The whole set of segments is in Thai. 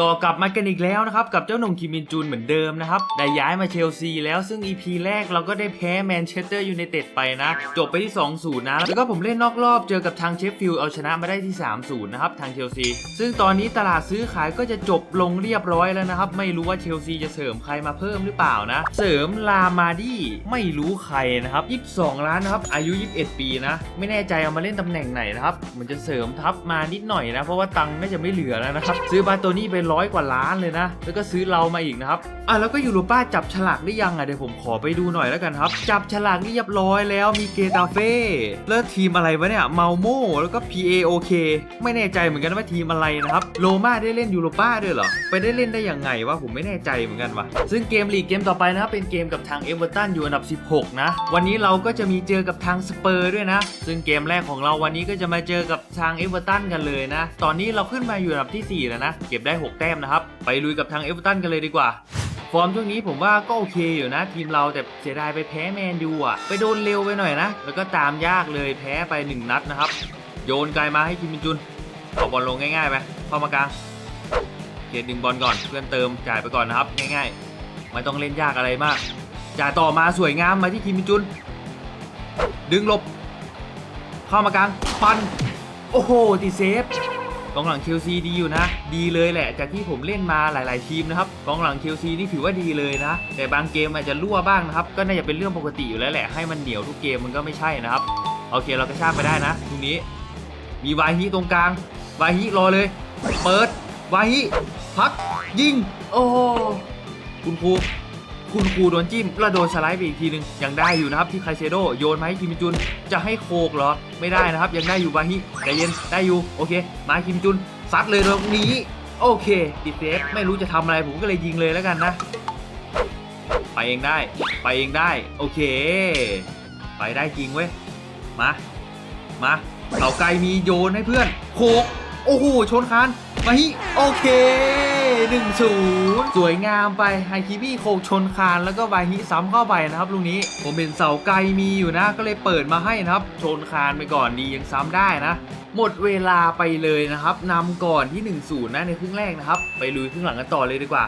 ก็กลับมากันอีกแล้วนะครับ กับเจ้าหนุ่มคิมมินจูนเหมือนเดิมนะครับ ได้ย้ายมาเชลซีแล้วซึ่ง EP แรกเราก็ได้แพ้แมนเชสเตอร์ยูไนเต็ดไปนะ จบไปที่ 2-0 นะ แล้วก็ผมเล่นนอกรอบเจอกับทางเชฟฟิลด์เอาชนะมาได้ที่ 3-0 นะครับ ทางเชลซี ซึ่งตอนนี้ตลาดซื้อขายก็จะจบลงเรียบร้อยแล้วนะครับ ไม่รู้ว่าเชลซีจะเสริมใครมาเพิ่มหรือเปล่านะ เสริมลามาดี้ไม่รู้ใครนะครับ 22 ล้านนะครับ อายุ 21 ปีนะ ไม่แน่ใจเอามาเล่นตำแหน่งไหนนะครับ เหมือนจะเสริมทัพมานิดหน่อยนะ เพราะว่าตังค์น่าจะไม่เหลือแล้วนะครับ ซื้อบาโตนี่ไปร้อยกว่าล้านเลยนะ แล้วก็ซื้อเรามาอีกนะครับอะแล้วก็ยูโรป้าจับฉลากได้ยังอะเดี๋ยวผมขอไปดูหน่อยแล้วกันครับ จับฉลากเรียบร้อยแล้วมีเกตาเฟ่แล้วทีมอะไรวะเนี่ยเมาโมแล้วก็ PAOK ไม่แน่ใจเหมือนกันว่าทีมอะไรนะครับโลมาได้เล่นยูโรป้าด้วยเหรอไปได้เล่นได้ยังไงวะผมไม่แน่ใจเหมือนกันวะซึ่งเกมลีกเกมต่อไปนะครับเป็นเกมกับทางเอเวอร์ตันอยู่อันดับ 16 นะ วันนี้เราก็จะมีเจอกับทางสเปอร์ด้วยนะ ซึ่งเกมแรกของเราวันนี้ก็จะมาเจอกับทางเอเวอร์ตันกันเลยนะ ตอนนี้เราขึ้นมาอยู่อันดับที่ 4 แล้วนะ เก็บได้ 6แต้มนะครับ ไปลุยกับทางเอเวอร์ตันกันเลยดีกว่า ฟอร์มช่วงนี้ผมว่าก็โอเคอยู่นะ ทีมเราแต่เสียดายไปแพ้แมนยูอะ ไปโดนเร็วไปหน่อยนะ แล้วก็ตามยากเลยแพ้ไป 1 นัดนะครับ โยนไกลมาให้คิมมินจุนเอาบอลลงง่ายๆไปเข้ามากลางเกียดึงบอลก่อนเพื่อนเติมจ่ายไปก่อนนะครับ ง่ายๆไม่ต้องเล่นยากอะไรมากจ่ายต่อมาสวยงามมาที่คิมมินจุน ดึงหลบ เข้ามากลางฟันโอ้โหติเซฟ กองหลังเชลซีดีอยู่นะ ดีเลยแหละ จากที่ผมเล่นมาหลาย ๆ ทีมนะครับกองหลังเชลซีนี่ถือว่าดีเลยนะ แต่บางเกมอาจจะรั่วบ้างนะครับ ก็น่าจะเป็นเรื่องปกติอยู่แล้วแหละ ให้มันเหนียวทุกเกมมันก็ไม่ใช่นะครับ โอเคเราก็ชากไปได้นะตรงนี้ มีวาฮิตรงกลาง วาฮิรอเลย เปิด วาฮิพัก ยิง โอ้คุณครู คุณครูโดนจิ้มแล้วโดนสไลด์ไปอีกทีหนึงยังได้อยู่นะครับที่ไคเซโดโยนมาให้คิมจุน จะให้โคกเหรอ ไม่ได้นะครับ ยังได้อยู่บาฮิใจเย็นได้อยู่โอเค มาคิมจุนซัดเลยตรงนี้โอเคติดเซฟไม่รู้จะทำอะไรผมก็เลยยิงเลยแล้วกันนะ ไปเองได้ ไปเองได้ โอเค ไปได้จริงเว้ยมามาเสาไกลมีโยนให้เพื่อนโคกโอ้โหชนคันมาฮิโอเค 1นศูนย์สวยงามไปไฮคิบี้โคกชนคานแล้วก็วาฮิซ้ำเข้าไปนะครับลูกนี้ผมเห็นเสาไกลมีอยู่นะ ก็เลยเปิดมาให้นะครับ ชนคานไปก่อนดียังซ้ำได้นะหมดเวลาไปเลยนะครับนำก่อนที่ 1 0นะในครึ่งแรกนะครับ ไปลุยครึ่งหลังกันต่อเลยดีกว่า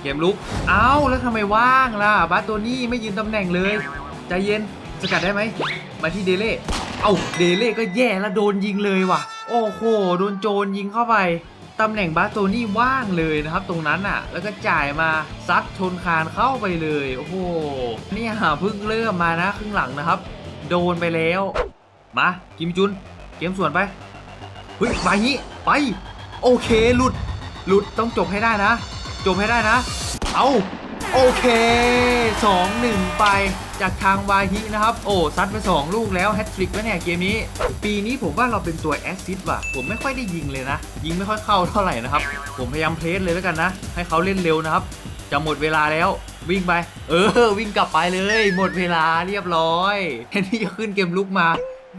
เกมลุก เอ้า แล้วทำไมว่างล่ะ บาสโตนี่ไม่ยืนตำแหน่งเลย ใจเย็น สกัดได้ไหม มาที่เดเล่ เอ้า เดเล่ก็แย่แล้วโดนยิงเลยว่ะ โอ้โห โดนโจรยิงเข้าไป ตำแหน่งบาสโตนี่ว่างเลยนะครับ ตรงนั้นอะ แล้วก็จ่ายมาซัดชนคานเข้าไปเลย โอ้โหเนี่ยเพิ่งเริ่มมานะครึ่งหลังนะครับ โดนไปแล้ว มากิมจุน เกมส่วนไปเฮ้ยไปนี้ไป โอเคหลุด หลุดต้องจบให้ได้นะ จบให้ได้นะ เอา โอเค 2-1 ไปจากทางวาฮินะครับ โอ้ซัดไป 2 ลูกแล้วแฮตทริกแล้วเนี่ยเกมนี้ ปีนี้ผมว่าเราเป็นตัวแอสซิสต์ว่ะ ผมไม่ค่อยได้ยิงเลยนะ ยิงไม่ค่อยเข้าเท่าไหร่นะครับ ผมพยายามเพลสเลยแล้วกันนะ ให้เขาเล่นเร็วนะครับ จะหมดเวลาแล้ววิ่งไป เออ วิ่งกลับไปเลย หมดเวลาเรียบร้อยแทนที่จะขึ้นเกมลุกมา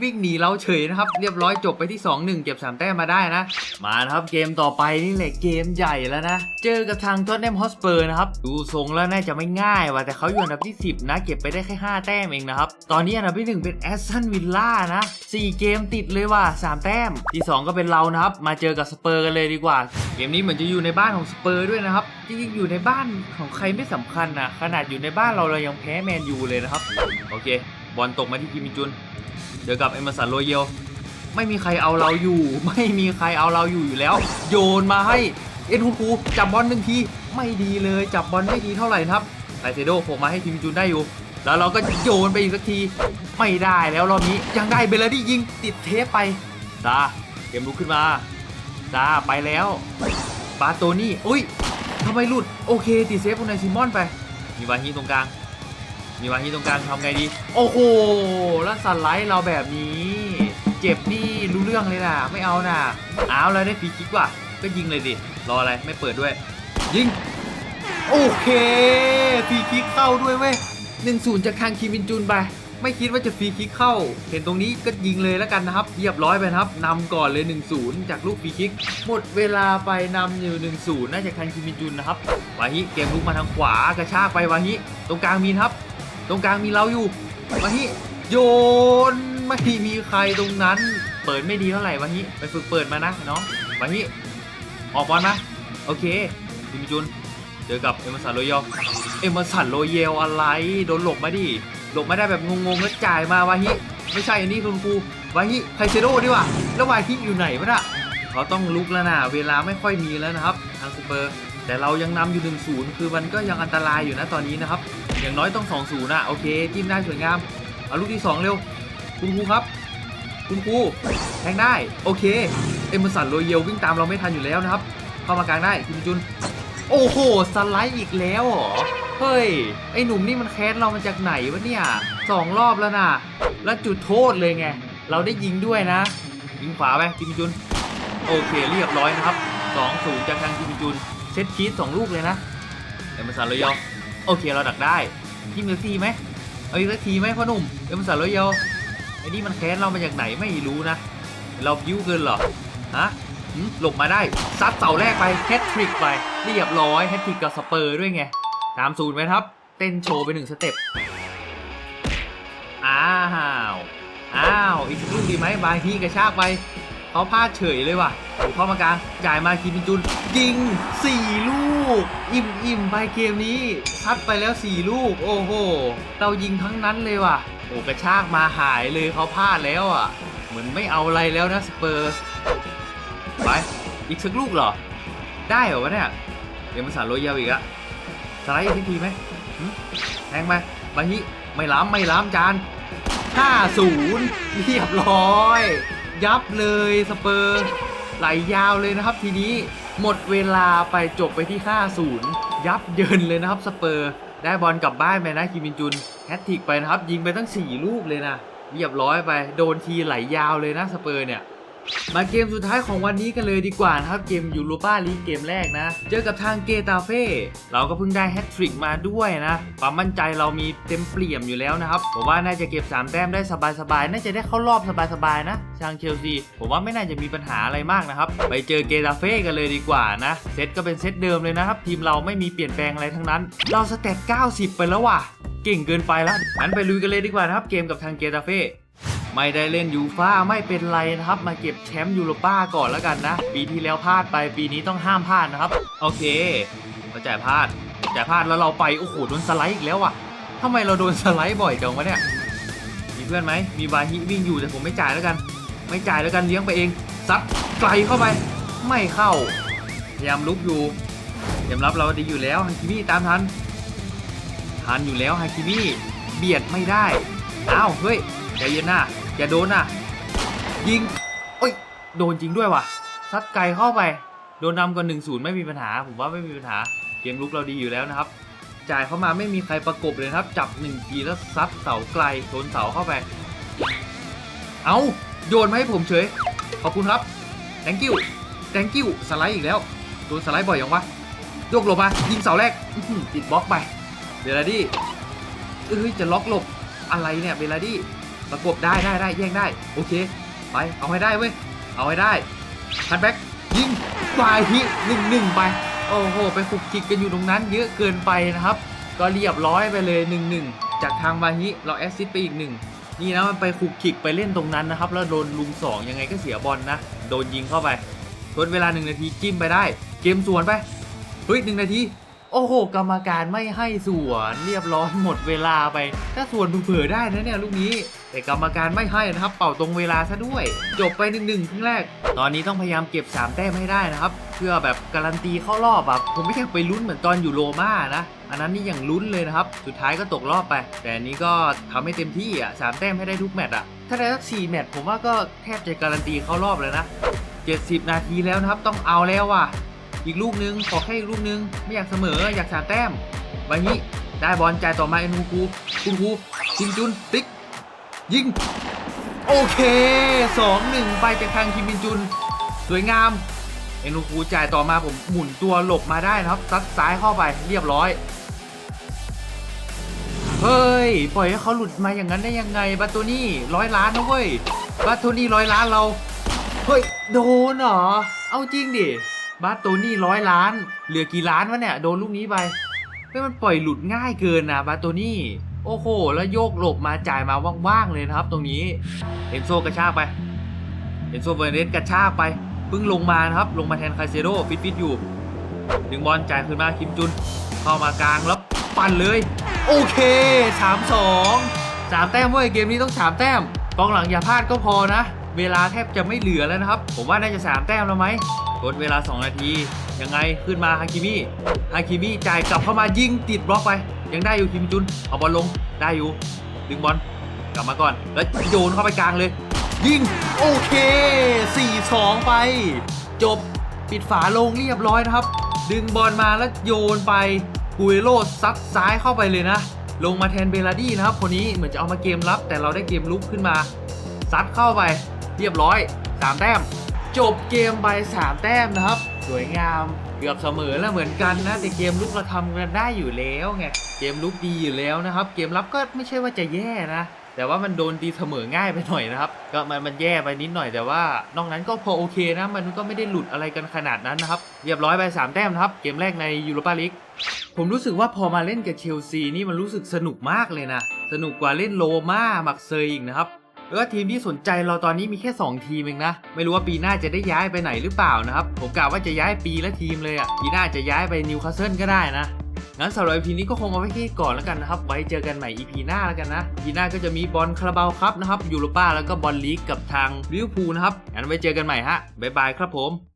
วิ่งหนีเราเฉยนะครับ เรียบร้อยจบไปที่ 2-1 เก็บ 3 แต้มมาได้นะ มาครับเกมต่อไปนี่แหละเกมใหญ่แล้วนะ เจอกับทางท็อตแนมฮอสเปอร์นะครับ ดูทรงแล้วน่าจะไม่ง่ายว่ะแต่เขาอยู่อันดับที่ 10 นะ เก็บไปได้แค่ 5 แต้มเองนะครับ ตอนนี้อันดับที่ 1 เป็นแอสตันวิลล่านะ 4 เกมติดเลยว่ะ3 แต้ม ที่ 2 ก็เป็นเรานะครับ มาเจอกับสเปอร์กันเลยดีกว่า เกมนี้เหมือนจะอยู่ในบ้านของสเปอร์ด้วยนะครับจริงๆอยู่ในบ้านของใครไม่สำคัญนะขนาดอยู่ในบ้านเราเรายังแพ้แมนยูเลยนะครับโอเคบอลตกมาที่กิมมิจุน เจอกับเอมเมอร์สันโรเยลไม่มีใครเอาเราอยู่ ไม่มีใครเอาเราอยู่อยู่แล้ว โยนมาให้เอ็นฮูคูจับบอลหนึ่งทีไม่ดีเลยจับบอลไม่ดีเท่าไหร่นะครับไคเซโดโผล่มาให้ทีมจูนได้อยู่ แล้วเราก็โยนไปอีกสักทีไม่ได้แล้วรอบนี้ยังได้เบลลาดี้ยิงติดเทปไปซาเกมลุกขึ้นมาซาไปแล้วบาโตนี่อุ้ยทำไมหลุดโอเคติดเซฟคนในซิมอนไปมีวาฮีตรงกลาง มีวาฮีตรงกลางทำไงดี โอ้โหแล้วสไลด์เราแบบนี้ เจ็บนี่รู้เรื่องเลยนะไม่เอานะเอาแล้วได้ฟรีคิกว่ะ ก็ยิงเลยดิ รออะไรไม่เปิดด้วย ยิง โอเคฟรีคิกเข้าด้วยเว้ยหนึ่งศูนย์จากทางคิมินจุนไปไม่คิดว่าจะฟรีคิกเข้า เห็นตรงนี้ก็ยิงเลยแล้วกันนะครับ เรียบร้อยไปครับนำก่อนเลย 1-0 จากลูกฟรีคิก หมดเวลาไปนำอยู่ 1-0 น่าจะคันคิมมินจุนนะครับ วาฮิเกมลุกมาทางขวากระชากไปวาฮิตรงกลางมีนครับ ตรงกลางมีเราอยู่วาฮิโยนไม่มีใครตรงนั้น เปิดไม่ดีเท่าไหร่วาฮิไปฝึกเปิดมานะน้องวาฮิออกบอลมาโอเคคิมิจุนเจอกับเอมสันโรเยลเอมสันโรเยลอะไรโดนหลบมาดิหลบไม่ได้แบบงงๆแล้วจ่ายมาวาฮิไม่ใช่อันนี้คุณครูวาฮิไคเซโดดีกว่าแล้ววาฮิอยู่ไหนวะน่ะเขาต้องลุกแล้วนะเวลาไม่ค่อยมีแล้วนะครับทางสเปอร์ แต่เรายังนำอยู่1-0คือมันก็ยังอันตรายอยู่นะตอนนี้นะครับ อย่างน้อยต้อง2-0นะโอเคจิ้มได้สวยงามเอาลูกที่2เร็ว คุณครูครับ คุณครูแทงได้โอเค เอมสันโรเยลวิ่งตามเราไม่ทันอยู่แล้วนะครับ เข้ามากลางได้คิมจุน โอ้โหสไลด์อีกแล้วเหรอเฮ้ยไอหนุ่มนี่มันแค้นเรามาจากไหนวะเนี่ยสองรอบแล้วนะแล้วจุดโทษเลยไง เราได้ยิงด้วยนะ ยิงขวาไปจิมจุน โอเคเรียบร้อยนะครับ2 0จากทางจิมจุนเซตชีสสองลูกเลยนะเอ็มสันโรยอ โอเคเราดักได้จิ้มเลือทีไหมเอาอีกสักทีไหมพ่อหนุ่มเอ็มสันโรยอไอ้นี่มันแค้นเรามาจากไหนไม่รู้นะ เราบิ้วเกินเหรอฮะหืมหลบมาได้ซัดเสาแรกไปแฮตทริกไปเรียบร้อยแฮตทริกกับสเปอร์ด้วยไงตามศูนย์ไหมครับ เต้นโชว์ไปหนึ่งสเต็ปอ้าว อ้าว อีกสักลูกดีไหมบายฮีกระชากไป เขาพลาดเฉยเลยว่ะถูกเข้ามากลางจ่ายมาคิมินจุน ยิง 4 ลูก อิ่มอิ่มไปเกมนี้ ซัดไปแล้ว 4 ลูก โอ้โห เรายิงทั้งนั้นเลยว่ะโอ้กระชากมาหายเลยเขาพลาดแล้วอะ เหมือนไม่เอาอะไรแล้วนะสเปอร์ไป อีกสักลูกเหรอ ได้เหรอวะเนี่ยเดี๋ยวมาสารโรยยาวอีกอะสไลด์อีกทีไหมแทงไปบาฮิไม่ล้ำไม่ล้ำจาน 5-0 เรียบร้อย ยับเลยสเปอร์ไหลยาวเลยนะครับ ทีนี้หมดเวลาไปจบไปที่5-0ยับเยินเลยนะครับสเปอร์ ได้บอลกลับบ้านไปนะคิมินจุนแฮตทิกไปนะครับ ยิงไปตั้ง 4 ลูกเลยนะเรียบร้อยไป โดนทีไหลยาวเลยนะสเปอร์เนี่ย มาเกมสุดท้ายของวันนี้กันเลยดีกว่านะครับเกมยูโรปาลีกเกมแรกนะ เจอกับทางเกตาเฟ่เราก็เพิ่งได้แฮตทริกมาด้วยนะ ความมั่นใจเรามีเต็มเปี่ยมอยู่แล้วนะครับผมว่าน่าจะเก็บ 3 แต้มได้สบายๆน่าจะได้เข้ารอบสบายๆนะทางเชลซีผมว่าไม่น่าจะมีปัญหาอะไรมากนะครับ ไปเจอเกตาเฟ่กันเลยดีกว่านะเซตก็เป็นเซตเดิมเลยนะครับ ทีมเราไม่มีเปลี่ยนแปลงอะไรทั้งนั้น เราสเตต90 ไปแล้วว่ะเก่งเกินไปแล้วงั้นไปลุยกันเลยดีกว่านะครับเกมกับทางเกตาเฟ่ ไม่ได้เล่นยูฟ่าไม่เป็นไรนะครับ มาเก็บแชมป์ยูโรป้าก่อนแล้วกันนะ ปีที่แล้วพลาดไปปีนี้ต้องห้ามพลาดนะครับ โอเคเราจ่ายพลาดจ่ายพลาดแล้วเราไป โอ้โหโดนสไลด์อีกแล้วว่ะทำไมเราโดนสไลด์บ่อยจังวะเนี่ย มีเพื่อนไหม มีบาฮิวิ่งอยู่แต่ผมไม่จ่ายแล้วกัน ไม่จ่ายแล้วกันเลี้ยงไปเอง ซัดไกลเข้าไป ไม่เข้า พยายามลุกอยู่เตรียมรับเราดีอยู่แล้วฮันคิมิตามทัน ทันอยู่แล้วฮันคิมิเบียดไม่ได้ อ้าว เฮ้ย ใจเย็นนะ อย่าโดนนะยิงเอ้ย โดนจริงด้วยว่ะ ซัดไกลเข้าไป โดนนำก่อนหนึ่งศูนย์ไม่มีปัญหา ผมว่าไม่มีปัญหา เกมลุกเราดีอยู่แล้วนะครับ จ่ายเข้ามาไม่มีใครประกบเลยครับ จับหนึ่งทีแล้วซัดเสาไกลโดนเสาเข้าไป เอาโยนมาให้ผมเฉย ขอบคุณครับ thank you thank you สไลด์อีกแล้ว โดนสไลด์บ่อยยังวะโยกหลบมา ยิงเสาแรกติดบล็อกไป เบลาดี้เอ้ย จะล็อกหลบ อะไรเนี่ย เบลาดี้ ประกบได้ได้ได้แย่งได้ โอเค ไป เอาให้ได้เว้ย เอาให้ได้คัดแบ็กยิงปลายฮิหนึ่งหนึ่งไป โอ้โห ไปขุกคิกกันอยู่ตรงนั้น เยอะเกินไปนะครับ ก็เรียบร้อยไปเลยหนึ่งหนึ่งจากทางบาฮิเราแอสซิสต์ไปอีกหนึ่งนี่นะมันไปขุกคิกไปเล่นตรงนั้นนะครับ แล้วโดนลุมสองยังไงก็เสียบอลนะ โดนยิงเข้าไปทดเวลาหนึ่งนาทีจิ้มไปได้ เกมสวนไปเฮ้ยหนึ่งนาที โอ้โห กรรมการไม่ให้สวนเรียบร้อยหมดเวลาไป ถ้าสวนเผื่อได้นะเนี่ยลูกนี้ แต่กรรมการไม่ให้นะครับ เป่าตรงเวลาซะด้วย จบไปหนึ่งหนึ่งครึ่งแรก ตอนนี้ต้องพยายามเก็บ 3 แต้มให้ได้นะครับ เพื่อแบบการันตีเข้ารอบแบบผมไม่อยากไปลุ้นเหมือนตอนอยู่โรม่านะอันนั้นนี่อย่างลุ้นเลยนะครับ สุดท้ายก็ตกรอบไป แต่อันนี้ก็ทำให้เต็มที่อะสามแต้มให้ได้ทุกแมตช์อะ ถ้าได้สักสี่แมตช์ผมว่าก็แทบจะการันตีเข้ารอบเลยนะ 70 นาทีแล้วนะครับ ต้องเอาแล้วว่ะ อีกลูกนึงขอแค่อีกลูกนึง ไม่อยากเสมออยากสามแต้มบานี้ได้บอลจ่ายต่อมาเอ็นูคูคุณคูจินจุนติ๊ก ยิง โอเค 2-1 ไปจากทางคิมมินจุน สวยงาม เอ็นูคูจ่ายต่อมาผมหมุนตัวหลบมาได้นะครับซัดซ้ายเข้าไปเรียบร้อย เฮ้ย ปล่อยให้เขาหลุดมาอย่างนั้นได้ยังไงบาโตนี่ร้อยล้านนะเว้ยบาโตนี่ร้อยล้านเรา เฮ้ย โดนเหรอ เอาจริงดิ บาโตนี่ร้อยล้าน เหลือกี่ล้านวะเนี่ย โดนลูกนี้ไปเฮ้ยมันปล่อยหลุดง่ายเกินนะบาโตนี่ โอ้โห แล้วโยกหลบมาจ่ายมาว่างๆเลยนะครับ ตรงนี้ เอนโซกระชากไป เอนโซเวอร์เนสกระชากไป เพิ่งลงมานะครับ ลงมาแทนคาเซโดฟิตฟิตๆอยู่ ดึงบอลจ่ายคืนมาคิมจุน เข้ามากลางแล้วปั่นเลย โอเคสามสองสามแต้มเว้ยเกมนี้ต้องสามแต้มกองหลังอย่าพลาดก็พอนะ เวลาแทบจะไม่เหลือแล้วนะครับ ผมว่าน่าจะสามแต้มแล้วไหมทดเวลา 2 นาที ยังไงขึ้นมาฮาคิมิฮาคิมิจ่ายกลับเข้ามายิงติดบล็อกไป ยังได้อยู่คิมจุน เอาบอลลงได้อยู่ ดึงบอลกลับมาก่อน แล้วโยนเข้าไปกลางเลย ยิง โอเค 4-2 ไป จบปิดฝาลงเรียบร้อยนะครับ ดึงบอลมาแล้วโยนไปกุยโรซัดซ้ายเข้าไปเลยนะ ลงมาแทนเบลาดี้นะครับ คนนี้เหมือนจะเอามาเกมรับ แต่เราได้เกมลุกขึ้นมาซัดเข้าไป เรียบร้อย 3 แต้ม จบเกมไป3แต้มนะครับ สวยงามเกือบเสมอแล้วเหมือนกันนะ แต่เกมลุกเราทำกันได้อยู่แล้วไงเกมลุกดีอยู่แล้วนะครับ เกมรับก็ไม่ใช่ว่าจะแย่นะ แต่ว่ามันโดนตีเสมอง่ายไปหน่อยนะครับ ก็มันมันแย่ไปนิดหน่อยแต่ว่านอกนั้นก็พอโอเคนะ มันก็ไม่ได้หลุดอะไรกันขนาดนั้นนะครับ เรียบร้อยไป 3 แต้มนะครับ เกมแรกในยูโรปาลีกผมรู้สึกว่าพอมาเล่นกับเชลซีนี่มันรู้สึกสนุกมากเลยนะ สนุกกว่าเล่นโลมาหมักเซยอีกนะครับ แล้วก็ทีมที่สนใจเราตอนนี้มีแค่ 2 ทีมเองนะ ไม่รู้ว่าปีหน้าจะได้ย้ายไปไหนหรือเปล่านะครับ ผมกะว่าจะย้ายปีละทีมเลยอะ่ะ ปีหน้าจะย้ายไปนิวคาสเซิลก็ได้นะ งั้นสำหรับ EP นี้ก็คงเอาไว้แค่ก่อนแล้วกันนะครับ ไว้เจอกันใหม่ EP หน้าแล้วกันนะ EP หน้าก็จะมีบอลคาราบาวครับนะครับ ยูโรป้าแล้วก็บอลลีกกับทางลิเวอร์พูลนะครับ งั้นไว้เจอกันใหม่ฮะ บ๊ายบายครับผม